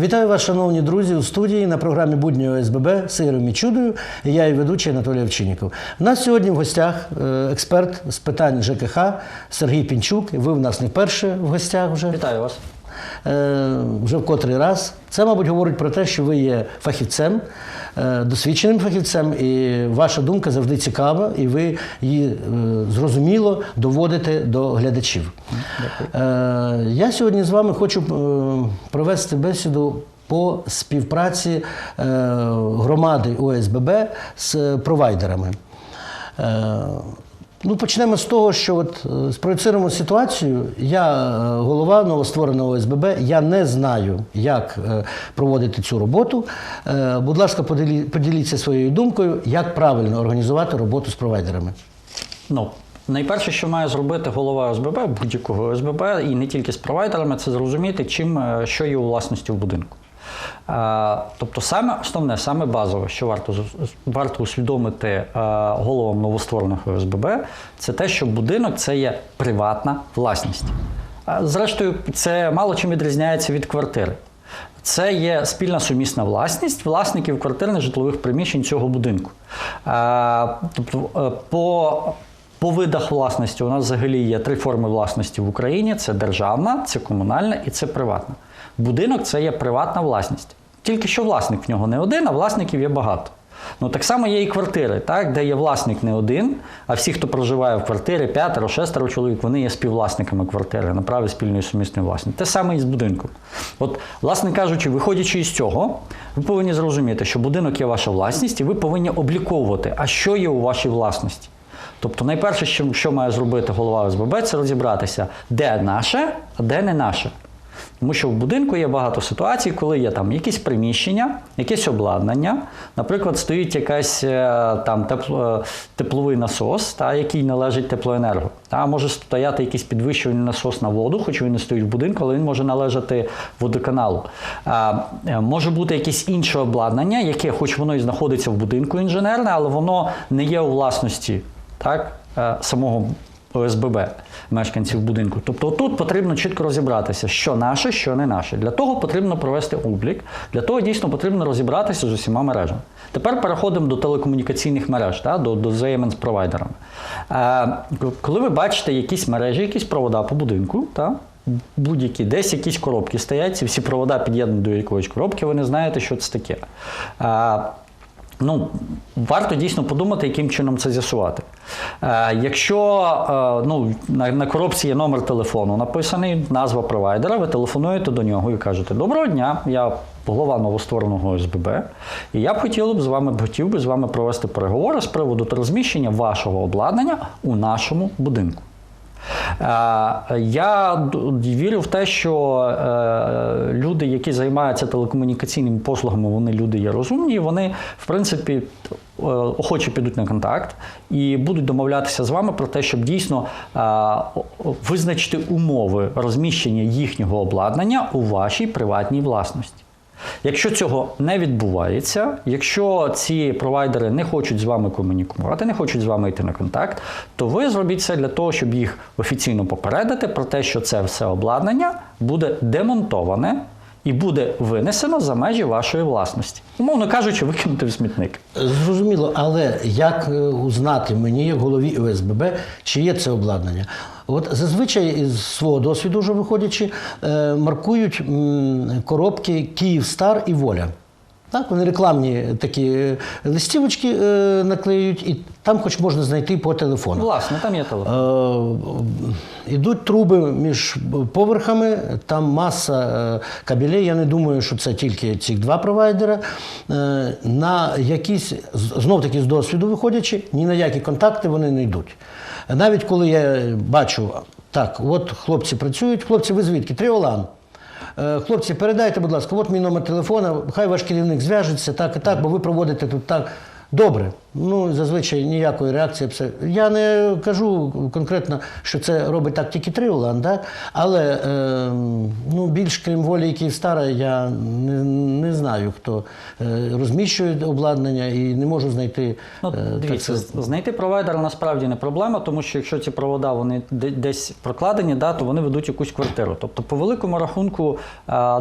Вітаю вас, шановні друзі, у студії на програмі Будні ОСББ Сиром і Чудою. Я і ведучий Анатолій Овчинніков. У нас сьогодні в гостях е, експерт з питань ЖКХ Сергій Пінчук. Ви в нас не вперше в гостях вже. Вітаю вас. Е, вже в котрий раз. Це, мабуть, говорить про те, що ви є фахівцем, досвідченим фахівцем, і ваша думка завжди цікава, і ви її е, зрозуміло доводите до глядачів. Дякую. Я сьогодні з вами хочу е, провести бесіду. По співпраці е, громади ОСББ з провайдерами. Ну, почнемо з того, що от е, спроєцируємо ситуацію. Я е, голова новоствореного ОСББ, я не знаю, як е, проводити цю роботу. Будь ласка, поділі- поділіться своєю думкою, як правильно організувати роботу з провайдерами. Ну, найперше, що має зробити голова ОСББ, будь-якого ОСББ, і не тільки з провайдерами, це зрозуміти, чим, що є у власності в будинку. Е, Тобто, саме основне, саме базове, що варто, варто усвідомити е, головам новостворених ОСББ, це те, що будинок це є приватна власність. Зрештою, це мало чим відрізняється від квартири. Це є спільна сумісна власність власників квартирних житлових приміщень цього будинку. Е, Тобто, е, по, по видах власності у нас взагалі є три форми власності в Україні: це державна, це комунальна і це приватна. Будинок це є приватна власність. Тільки що власник в нього не один, а власників є багато. Ну так само є і квартири, так, де є власник не один, а всі, хто проживає в квартирі, п'ятеро, шестеро чоловік, вони є співвласниками квартири на праві спільної сумісної власності. Те саме і з будинком. От, власне кажучи, виходячи із цього, ви повинні зрозуміти, що будинок є ваша власність, і ви повинні обліковувати, а що є у вашій власності. Тобто, найперше, що, що має зробити голова ОСББ, це розібратися, де наше, а де не наше. Тому що в будинку є багато ситуацій, коли є там якісь приміщення, якесь обладнання. Наприклад, стоїть якась е, там тепло, е, тепловий насос, та, який належить теплоенерго. Та, може стояти якийсь підвищувальний насос на воду, хоч він не стоїть в будинку, але він може належати водоканалу. А, е, може бути якесь інше обладнання, яке, хоч воно і знаходиться в будинку інженерне, але воно не є у власності так, е, самого ОСББ мешканців будинку. Тобто тут потрібно чітко розібратися, що наше, що не наше. Для того потрібно провести облік, для того дійсно потрібно розібратися з усіма мережами. Тепер переходимо до телекомунікаційних мереж, та, до, до взаємин з провайдерами. Е, коли ви бачите якісь мережі, якісь провода по будинку, та, будь-які, десь якісь коробки стоять, всі провода під'єднані до якоїсь коробки, ви не знаєте, що це таке. Е, Ну, варто дійсно подумати, яким чином це з'ясувати. Е, якщо е, ну, на, на коробці є номер телефону написаний, назва провайдера, ви телефонуєте до нього і кажете: Доброго дня, я голова новоствореного ОСББ, і я б хотів б з вами хотів би з вами провести переговори з приводу розміщення вашого обладнання у нашому будинку. Е, Я вірю в те, що е, люди, які займаються телекомунікаційними послугами, вони люди є розумні, вони, в принципі, е, охоче підуть на контакт і будуть домовлятися з вами про те, щоб дійсно визначити умови розміщення їхнього обладнання у вашій приватній власності. Якщо цього не відбувається, якщо ці провайдери не хочуть з вами комунікувати, не хочуть з вами йти на контакт, то ви зробіть це для того, щоб їх офіційно попередити про те, що це все обладнання буде демонтоване і буде винесено за межі вашої власності. Умовно кажучи, викинути в смітник. Зрозуміло, але як е, узнати мені, як голові ОСББ, чи є це обладнання? От зазвичай із свого досвіду, вже виходячи, е, маркують коробки Київстар і Воля. Так, вони рекламні такі е, листівочки е, наклеюють, і там хоч можна знайти по телефону. Власне, там є телефон. Е, Ідуть труби між поверхами, там маса е, кабелей. Я не думаю, що це тільки ці два провайдера. Е, На якісь, знов таки з досвіду виходячи, ні на які контакти вони не йдуть. Навіть коли я бачу, так, от хлопці працюють, хлопці, ви звідки? Тріолан. Е, Хлопці, передайте, будь ласка, от мій номер телефона, хай ваш керівник зв'яжеться так і так, бо ви проводите тут так. Добре. Ну, зазвичай ніякої реакції. Я не кажу конкретно, що це робить так тільки Триолан, да? але е, ну, більш крім волі Київстара, я не, не знаю, хто е, розміщує обладнання і не можу знайти. Ну, е, так дивіться, знайти провайдера насправді не проблема, тому що якщо ці провода вони десь прокладені, да, то вони ведуть якусь квартиру. Тобто, по великому рахунку,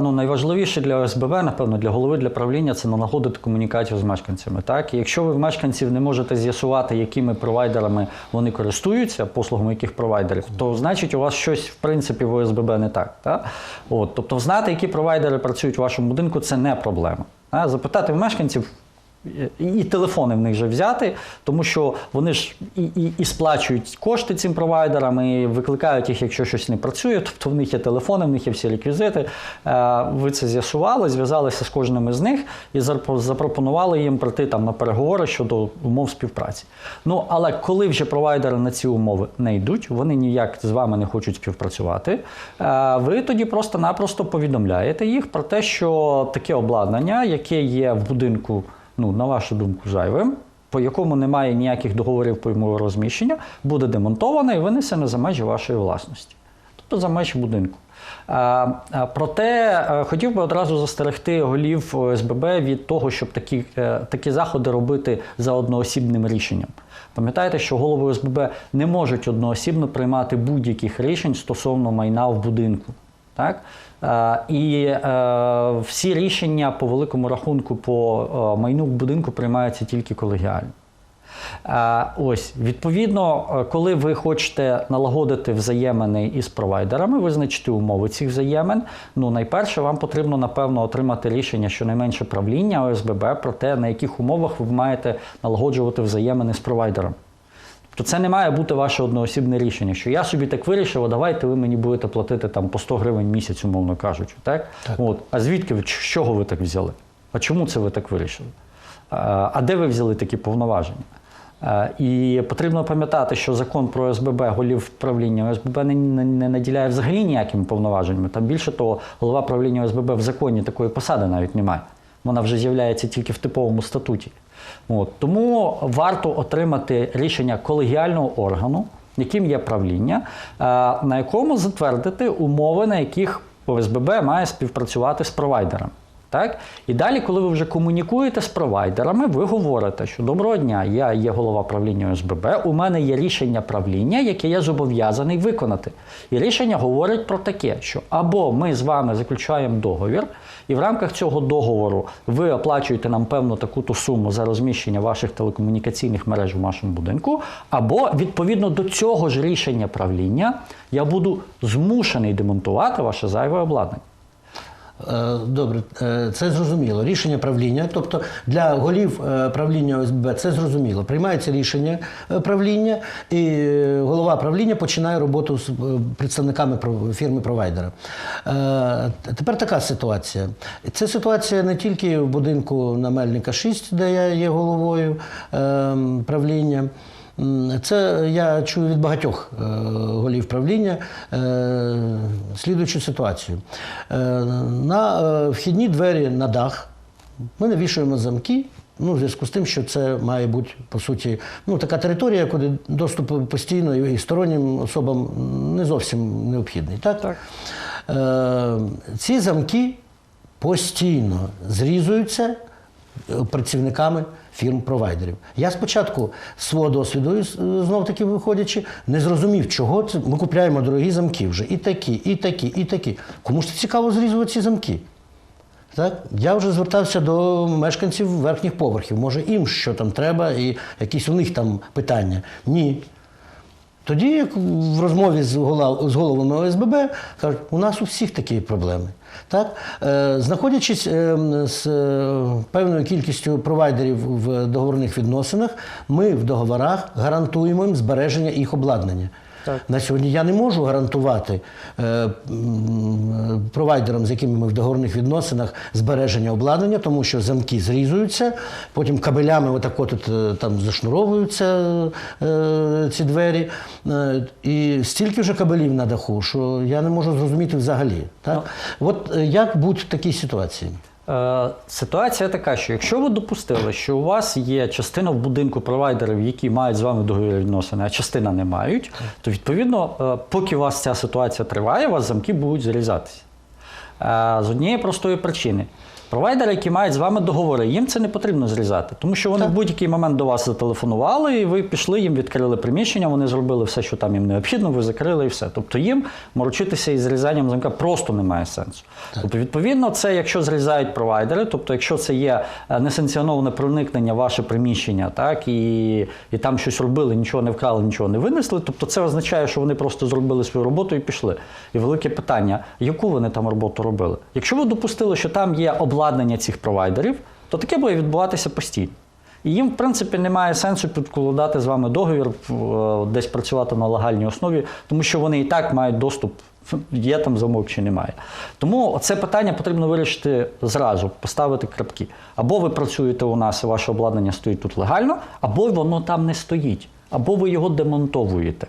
ну, найважливіше для ОСББ, напевно, для голови для правління це налагодити комунікацію з мешканцями. Так? І якщо ви в мешканців не можете з'ясувати, якими провайдерами вони користуються, послугами яких провайдерів, то значить у вас щось в принципі в ОСББ не так. Та? От, тобто, знати, які провайдери працюють у вашому будинку, це не проблема. А, Запитати в мешканців, і, і телефони в них вже взяти, тому що вони ж і, і, і сплачують кошти цим провайдерам, і викликають їх, якщо щось не працює. Тобто в них є телефони, в них є всі реквізити. Е, Ви це з'ясували, зв'язалися з кожним із них і запропонували їм прийти там на переговори щодо умов співпраці. Ну але коли вже провайдери на ці умови не йдуть, вони ніяк з вами не хочуть співпрацювати. е, Ви тоді просто-напросто повідомляєте їх про те, що таке обладнання, яке є в будинку ну, на вашу думку, зайвим, по якому немає ніяких договорів по йому розміщення, буде демонтоване і винесене за межі вашої власності, тобто за межі будинку. Проте е, хотів би одразу застерегти голів ОСББ від того, щоб такі, е, такі заходи робити за одноосібним рішенням. Пам'ятайте, що голови ОСББ не можуть одноосібно приймати будь-яких рішень стосовно майна в будинку. Так? Е, І е, всі рішення по великому рахунку по е, майну будинку приймаються тільки колегіально. Ось, відповідно, коли ви хочете налагодити взаємини із провайдерами, визначити умови цих взаємин, ну найперше вам потрібно, напевно, отримати рішення щонайменше правління ОСББ про те, на яких умовах ви маєте налагоджувати взаємини з провайдером. Тобто це не має бути ваше одноосібне рішення, що я собі так вирішив, а давайте ви мені будете платити там по 100 гривень в місяць, умовно кажучи. Так? От. А звідки з чого ви так взяли? А чому це ви так вирішили? А, де ви взяли такі повноваження? І потрібно пам'ятати, що закон про ОСББ, голів правління ОСББ не, не, не наділяє взагалі ніякими повноваженнями. Там більше того, голова правління ОСББ в законі такої посади навіть немає. Вона вже з'являється тільки в типовому статуті. От. Тому варто отримати рішення колегіального органу, яким є правління, е, на якому затвердити умови, на яких ОСББ має співпрацювати з провайдером. Так? І далі, коли ви вже комунікуєте з провайдерами, ви говорите, що доброго дня, я є голова правління ОСББ, у мене є рішення правління, яке я зобов'язаний виконати. І рішення говорить про таке, що або ми з вами заключаємо договір, і в рамках цього договору ви оплачуєте нам певну таку-то суму за розміщення ваших телекомунікаційних мереж в вашому будинку, або відповідно до цього ж рішення правління я буду змушений демонтувати ваше зайве обладнання. Е, Добре, е, це зрозуміло. Рішення правління, тобто для голів е, правління ОСББ це зрозуміло. Приймається рішення правління, і голова правління починає роботу з представниками про- фірми-провайдера. Е, Тепер така ситуація. Це ситуація не тільки в будинку на Мельника 6, де я є головою е, правління. Це я чую від багатьох е, голів правління е, слідуючу ситуацію. Е, на вхідні двері на дах ми навішуємо замки. Ну, в зв'язку з тим, що це має бути, по суті, ну, така територія, куди доступ постійно і стороннім особам не зовсім необхідний. Так? Так. Е, ці замки постійно зрізуються працівниками фірм-провайдерів. Я спочатку свого досвіду, знов таки виходячи, не зрозумів, чого це. Ми купляємо дорогі замки вже. І такі, і такі, і такі. Кому ж це цікаво зрізувати ці замки? Так? Я вже звертався до мешканців верхніх поверхів. Може, їм що там треба, і якісь у них там питання. Ні. Тоді, як в розмові з, голов, з головами ОСББ, кажуть, у нас у всіх такі проблеми. Так? Е, знаходячись е, з е, певною кількістю провайдерів в договорних відносинах, ми в договорах гарантуємо їм збереження їх обладнання. Так. На сьогодні я не можу гарантувати е, провайдерам, з якими ми в договорних відносинах, збереження обладнання, тому що замки зрізуються, потім кабелями отак от е, там зашнуровуються е, ці двері. Е, і стільки вже кабелів на даху, що я не можу зрозуміти взагалі. Так? От е, як бути в такій ситуації? Е, Ситуація така, що якщо ви допустили, що у вас є частина в будинку провайдерів, які мають з вами договір відносини, а частина не мають, то відповідно, е, поки у вас ця ситуація триває, у вас замки будуть зрізатися. Е, З однієї простої причини. Провайдери, які мають з вами договори, їм це не потрібно зрізати, тому що вони в будь-який момент до вас зателефонували, і ви пішли, їм відкрили приміщення, вони зробили все, що там їм необхідно, ви закрили і все. Тобто їм морочитися із зрізанням замка просто немає сенсу. Тобто, відповідно, це якщо зрізають провайдери, тобто, якщо це є е, несанкціоноване проникнення в ваше приміщення, так і, і там щось робили, нічого не вкрали, нічого не винесли. Тобто, це означає, що вони просто зробили свою роботу і пішли. І велике питання, яку вони там роботу робили? Якщо ви допустили, що там є обладнання цих провайдерів, то таке буде відбуватися постійно. І їм, в принципі, немає сенсу підкладати з вами договір, е, десь працювати на легальній основі, тому що вони і так мають доступ, є там замок чи немає. Тому це питання потрібно вирішити зразу, поставити крапки. Або ви працюєте у нас, і ваше обладнання стоїть тут легально, або воно там не стоїть, або ви його демонтовуєте.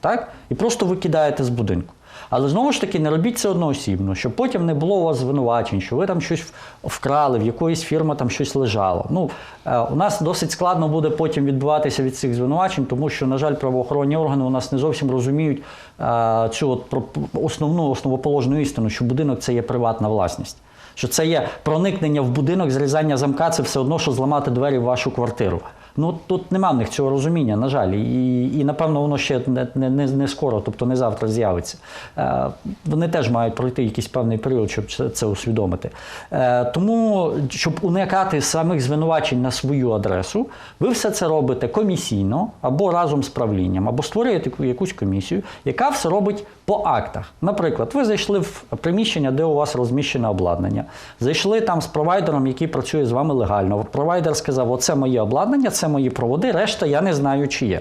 Так? І просто викидаєте з будинку. Але знову ж таки, не робіть це одноосібно, щоб потім не було у вас звинувачень, що ви там щось вкрали, в якоїсь фірми там щось лежало. Ну, е, у нас досить складно буде потім відбуватися від цих звинувачень, тому що, на жаль, правоохоронні органи у нас не зовсім розуміють е, цю от основну основоположну істину, що будинок це є приватна власність. Що це є проникнення в будинок, зрізання замка, це все одно, що зламати двері в вашу квартиру. Ну тут нема в них цього розуміння, на жаль, і, і напевно воно ще не, не, не, скоро, тобто не завтра з'явиться. Е, вони теж мають пройти якийсь певний період, щоб це, це усвідомити. Е, тому, щоб уникати самих звинувачень на свою адресу, ви все це робите комісійно або разом з правлінням, або створюєте якусь комісію, яка все робить по актах. Наприклад, ви зайшли в приміщення, де у вас розміщене обладнання, зайшли там з провайдером, який працює з вами легально. Провайдер сказав: оце моє обладнання, це мої проводи, решта я не знаю, чи є.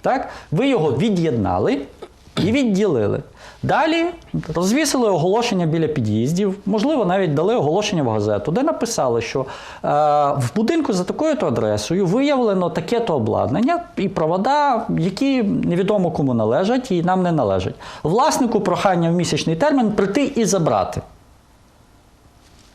Так? Ви його від'єднали і відділили. Далі розвісили оголошення біля під'їздів, можливо, навіть дали оголошення в газету, де написали, що е, в будинку за такою-то адресою виявлено таке-то обладнання і провода, які невідомо кому належать і нам не належать. Власнику прохання в місячний термін прийти і забрати.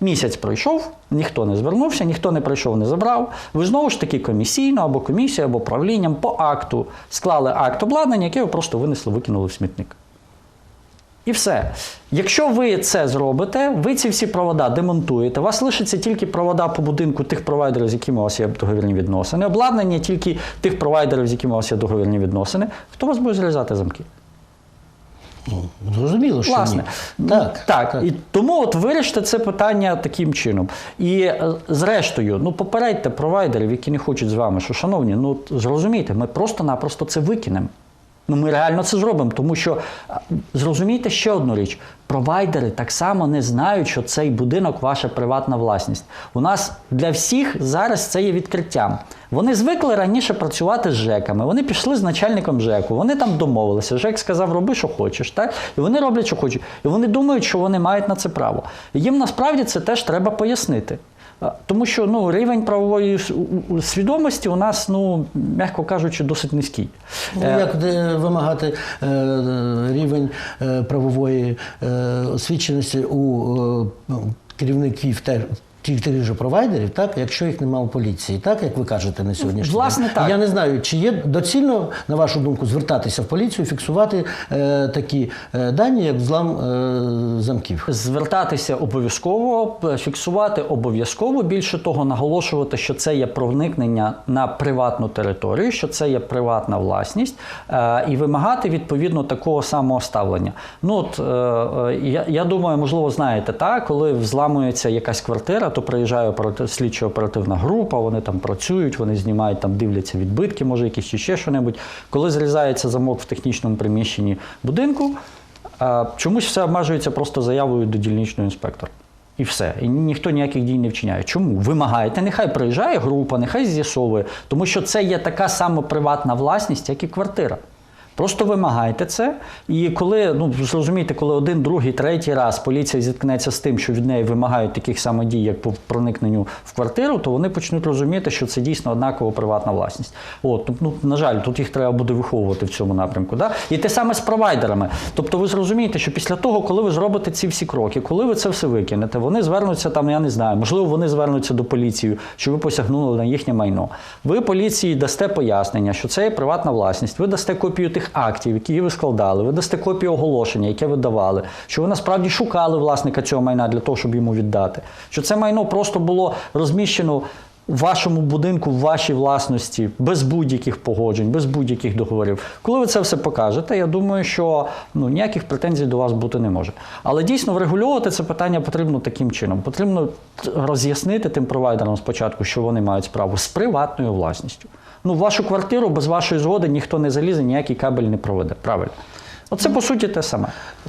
Місяць пройшов, ніхто не звернувся, ніхто не прийшов, не забрав. Ви знову ж таки комісійно або комісією, або правлінням по акту склали акт обладнання, яке ви просто винесли, викинули в смітник. І все. Якщо ви це зробите, ви ці всі провода демонтуєте, у вас лишиться тільки провода по будинку тих провайдерів, з якими у вас є договірні відносини, обладнання тільки тих провайдерів, з якими у вас є договірні відносини, хто у вас буде зрізати замки? Ну, Зрозуміло, що Власне, ні. Так, так. І тому от вирішите це питання таким чином. І е, зрештою, ну попередьте провайдерів, які не хочуть з вами, що, шановні, ну зрозумійте, ми просто-напросто це викинемо. Ну, ми реально це зробимо, тому що зрозумійте ще одну річ: провайдери так само не знають, що цей будинок ваша приватна власність. У нас для всіх зараз це є відкриттям. Вони звикли раніше працювати з ЖЕКами. Вони пішли з начальником ЖЕКу, вони там домовилися. ЖЕК сказав, роби, що хочеш, так? І вони роблять, що хочуть. І вони думають, що вони мають на це право. І їм насправді це теж треба пояснити. Тому що ну, рівень правової свідомості у нас, ну, м'яко кажучи, досить низький. Ну, Е, як вимагати е, рівень е, правової е, освіченості у е, ну, керівників тих тих же провайдерів, так, якщо їх немає у поліції, так як ви кажете на сьогоднішній Власне, день? так. Я не знаю, чи є доцільно, на вашу думку, звертатися в поліцію, фіксувати е, такі е, дані, як злам е, замків. Звертатися обов'язково, фіксувати обов'язково. Більше того, наголошувати, що це є проникнення на приватну територію, що це є приватна власність, е, і вимагати відповідно такого самого ставлення. Ну от е, е, я, я думаю, можливо, знаєте, так, коли взламується якась квартира, то приїжджає операти- слідчо-оперативна група, вони там працюють, вони знімають там, дивляться відбитки, може якісь чи ще що-небудь. Коли зрізається замок в технічному приміщенні будинку. Чомусь все обмежується просто заявою до дільничного інспектора. І все. І ніхто ніяких дій не вчиняє. Чому? Вимагаєте, нехай приїжджає група, нехай з'ясовує, тому що це є така сама приватна власність, як і квартира. Просто вимагайте це. І коли, ну зрозумійте, коли один, другий, третій раз поліція зіткнеться з тим, що від неї вимагають таких самих дій, як по проникненню в квартиру, то вони почнуть розуміти, що це дійсно однаково приватна власність. От, ну, на жаль, тут їх треба буде виховувати в цьому напрямку. Да? І те саме з провайдерами. Тобто ви зрозумієте, що після того, коли ви зробите ці всі кроки, коли ви це все викинете, вони звернуться там, я не знаю, можливо, вони звернуться до поліції, що ви посягнули на їхнє майно. Ви поліції дасте пояснення, що це є приватна власність. Ви дасте копію тих актів, які ви складали, ви дасте копію оголошення, яке ви давали, що ви насправді шукали власника цього майна для того, щоб йому віддати. Що це майно просто було розміщено в вашому будинку, в вашій власності, без будь-яких погоджень, без будь-яких договорів. Коли ви це все покажете, я думаю, що ну, ніяких претензій до вас бути не може. Але дійсно врегульовувати це питання потрібно таким чином. Потрібно роз'яснити тим провайдерам спочатку, що вони мають справу з приватною власністю. Ну, в вашу квартиру без вашої згоди ніхто не залізе, ніякий кабель не проведе. Правильно. Оце по суті те саме.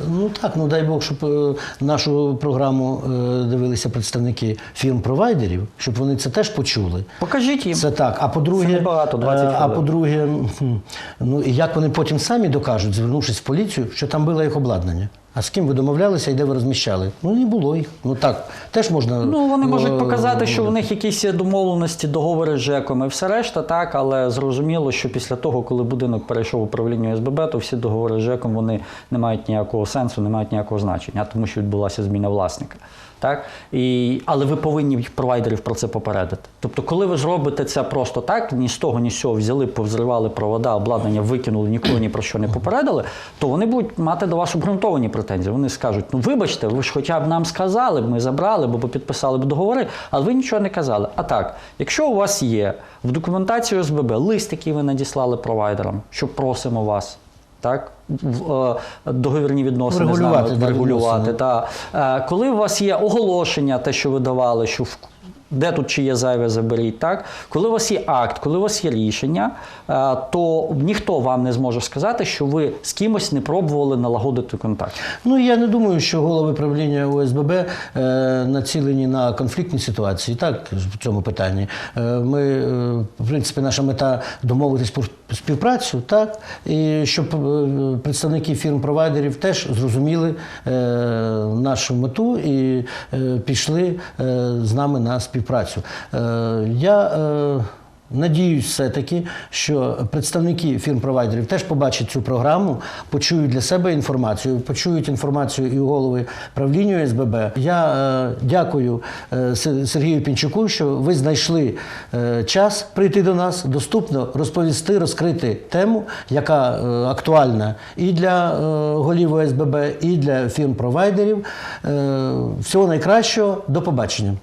Ну так, ну дай Бог, щоб е, нашу програму е, дивилися представники фірм-провайдерів, щоб вони це теж почули. Покажіть їм. Це так. А по-друге, небагато, 20 е, а хвилин. по-друге, хм, ну і як вони потім самі докажуть, звернувшись в поліцію, що там було їх обладнання. А з ким ви домовлялися і де ви розміщали? Ну не було їх. Ну так, теж можна. Ну, вони можуть е, показати, що в них якісь є домовленості, договори з ЖЕКом і все решта, так, але зрозуміло, що після того, коли будинок перейшов в управління СББ, то всі договори з ЖЕКом вони не мають ніякого сенсу, не мають ніякого значення, тому що відбулася зміна власника. Так? І, але ви повинні провайдерів про це попередити. Тобто, коли ви зробите це просто так, ні з того, ні з цього взяли, повзривали провода, обладнання викинули, нікого ні про що не попередили, то вони будуть мати до вас обґрунтовані претензії. Вони скажуть: ну вибачте, ви ж хоча б нам сказали ми забрали бо підписали б договори, але ви нічого не казали. А так, якщо у вас є в документації ОСББ лист, який ви надіслали провайдерам, що просимо вас. Так, в е, договірні відносини з нами Врегулювати, да, Та, е, коли у вас є оголошення, те, що ви давали, що в- де тут чи є зайве заберіть, так? коли у вас є акт, коли у вас є рішення, е, то ніхто вам не зможе сказати, що ви з кимось не пробували налагодити контакт. Ну я не думаю, що голови правління ОСББ е, націлені на конфліктні ситуації. Так, в цьому питанні. Е, ми, в принципі, наша мета домовитись про співпрацю, так, і щоб представники фірм-провайдерів теж зрозуміли нашу мету і пішли з нами на співпрацю. Е, я е, Надіюсь, все-таки, що представники фірм-провайдерів теж побачать цю програму, почують для себе інформацію, почують інформацію і голови правління СББ. Я е, дякую Сергію Пінчуку, що ви знайшли час прийти до нас, доступно розповісти, розкрити тему, яка актуальна і для голів ОСББ, і для фірм-провайдерів. Всього найкращого, до побачення.